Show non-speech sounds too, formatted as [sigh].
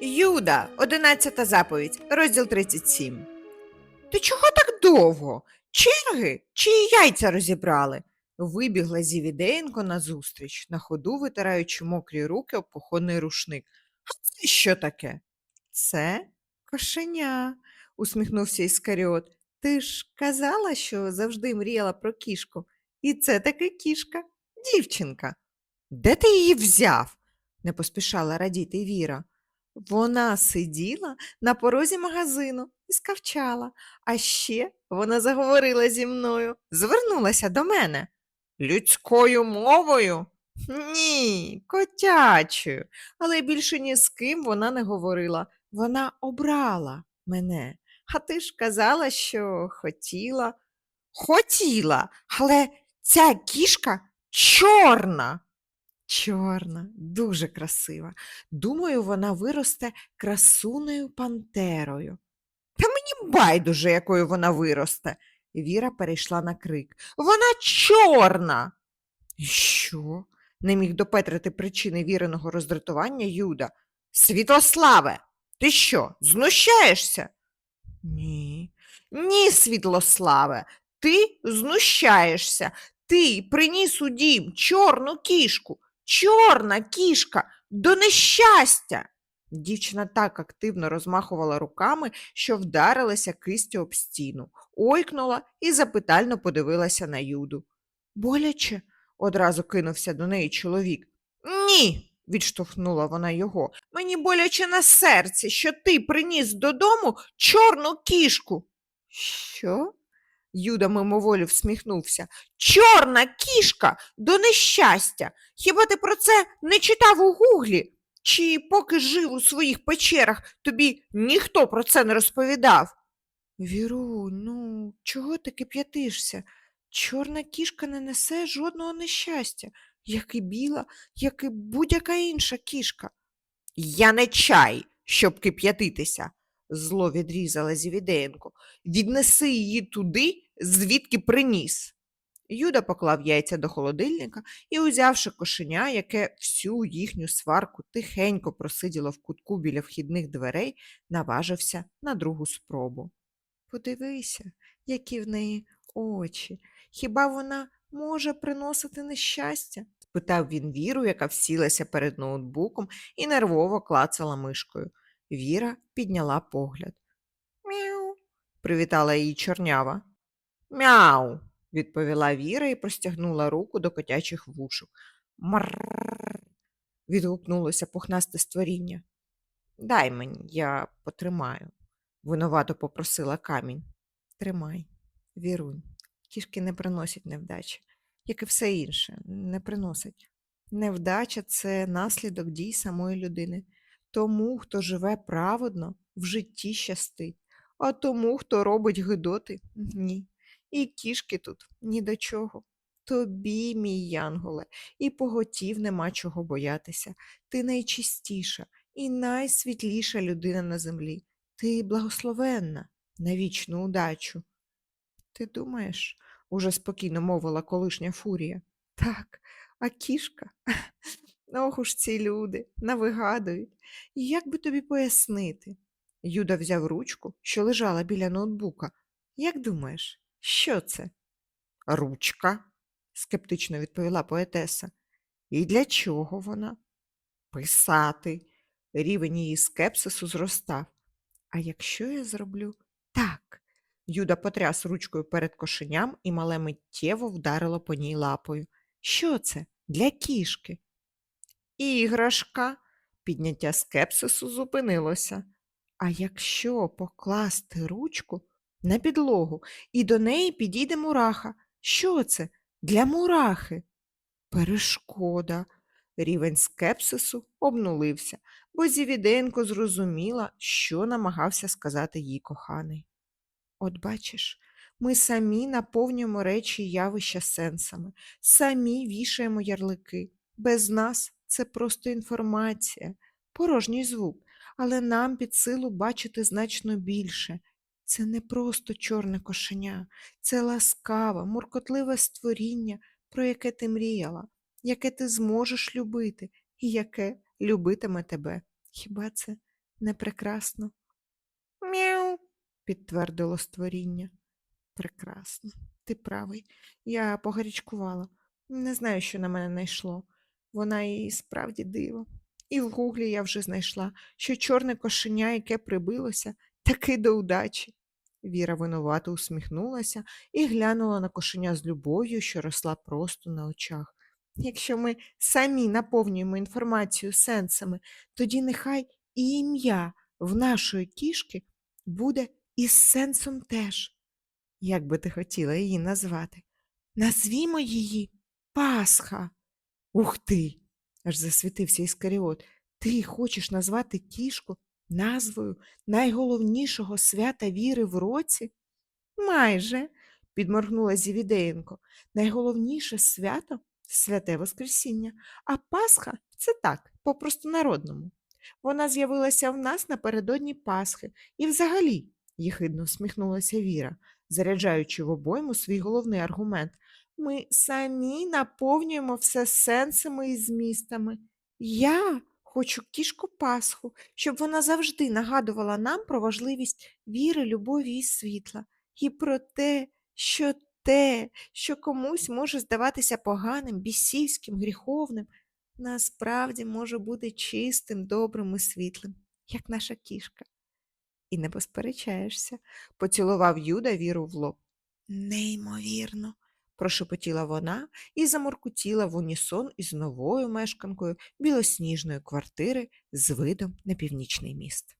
Юда, одинадцята заповідь, розділ 37. Ти чого так довго? Черги чи яйця розібрали? Вибігла Зівідеєнко назустріч, на ходу витираючи мокрі руки об походний рушник. А це що таке? Це кошеня, усміхнувся Іскаріот. Ти ж казала, що завжди мріяла про кішку. І це таки кішка, дівчинка. Де ти її взяв? не поспішала радіти Віра. Вона сиділа на порозі магазину і скавчала, а ще вона заговорила зі мною, звернулася до мене. Людською мовою? Ні, котячою. Але більше ні з ким вона не говорила. Вона обрала мене. А ти ж казала, що хотіла. Хотіла, але ця кішка чорна. Чорна, дуже красива. Думаю, вона виросте красуною пантерою. Та мені байдуже, якою вона виросте. Віра перейшла на крик. Вона чорна. Що? не міг допетрити причини віреного роздратування Юда. Світлославе, ти що, знущаєшся? Ні. Ні, Світлославе, ти знущаєшся. Ти приніс у дім чорну кішку. Чорна кішка до нещастя. Дівчина так активно розмахувала руками, що вдарилася кистю об стіну, ойкнула і запитально подивилася на Юду. Боляче? одразу кинувся до неї чоловік. Ні, відштовхнула вона його. Мені боляче на серці, що ти приніс додому чорну кішку. Що? Юда мимоволі всміхнувся. Чорна кішка до нещастя. Хіба ти про це не читав у гуглі? Чи поки жив у своїх печерах, тобі ніхто про це не розповідав? Віру, ну, чого ти кип'ятишся? Чорна кішка не несе жодного нещастя, як і біла, як і будь-яка інша кішка. Я не чай, щоб кип'ятитися, зло відрізала Зівідеєнко. Віднеси її туди, звідки приніс. Юда поклав яйця до холодильника і, узявши кошеня, яке всю їхню сварку тихенько просиділо в кутку біля вхідних дверей, наважився на другу спробу. Подивися, які в неї очі. Хіба вона може приносити нещастя? спитав він Віру, яка всілася перед ноутбуком і нервово клацала мишкою. Віра підняла погляд. Мяу. привітала її чорнява. Мяу. відповіла Віра і простягнула руку до котячих вушок. Мрррр. відгукнулося пухнасте створіння. Дай мені, я потримаю, винувато попросила камінь. Тримай, вірунь. Кішки не приносять невдачі, як і все інше, не приносять. Невдача це наслідок дій самої людини. Тому, хто живе праведно, в житті щастить, а тому, хто робить гидоти, ні. І кішки тут ні до чого. Тобі, мій янголе, і поготів нема чого боятися. Ти найчистіша і найсвітліша людина на землі. Ти благословенна на вічну удачу. Ти думаєш, уже спокійно мовила колишня фурія. Так, а кішка? [laughs] Ох уж ці люди навигадують. Як би тобі пояснити? Юда взяв ручку, що лежала біля ноутбука. Як думаєш, що це? Ручка, скептично відповіла поетеса. І для чого вона? Писати. Рівень її скепсису зростав. А якщо я зроблю так? Юда потряс ручкою перед кошеням і мале миттєво вдарило по ній лапою. Що це? Для кішки. Іграшка. Підняття скепсису зупинилося. А якщо покласти ручку на підлогу і до неї підійде мураха, що це? Для мурахи. Перешкода. Рівень скепсису обнулився, бо Зівіденко зрозуміла, що намагався сказати їй коханий. От бачиш, ми самі наповнюємо речі і явища сенсами, самі вішаємо ярлики. Без нас це просто інформація, порожній звук, але нам під силу бачити значно більше. Це не просто чорне кошеня, це ласкаве, муркотливе створіння, про яке ти мріяла, яке ти зможеш любити і яке любитиме тебе. Хіба це Не прекрасно. Мяу, підтвердило створіння. Прекрасно, ти правий. Я погарячкувала. Не знаю, що на мене найшло. Вона і справді диво. І в гуглі я вже знайшла, що чорне кошеня, яке прибилося, таки до удачі. Віра винувато усміхнулася і глянула на кошеня з любов'ю, що росла просто на очах. Якщо ми самі наповнюємо інформацію сенсами, тоді нехай і ім'я в нашої кішки буде із сенсом теж. Як би ти хотіла її назвати? Назвімо її Пасха. Ух ти! аж засвітився Іскаріот. Ти хочеш назвати кішку назвою найголовнішого свята віри в році? Майже, підморгнула Зівідеєнко. Найголовніше свято святе Воскресіння, а Пасха це так, по народному. Вона з'явилася в нас напередодні Пасхи і взагалі, єхидно всміхнулася Віра, заряджаючи в обойму свій головний аргумент. Ми самі наповнюємо все сенсами і змістами. Я хочу кішку Пасху, щоб вона завжди нагадувала нам про важливість віри, любові і світла, і про те, що те, що комусь може здаватися поганим, бісівським, гріховним, насправді може бути чистим, добрим і світлим, як наша кішка. І не посперечаєшся, поцілував Юда віру в лоб. Неймовірно, прошепотіла вона і заморкутіла в унісон із новою мешканкою білосніжної квартири з видом на північний міст.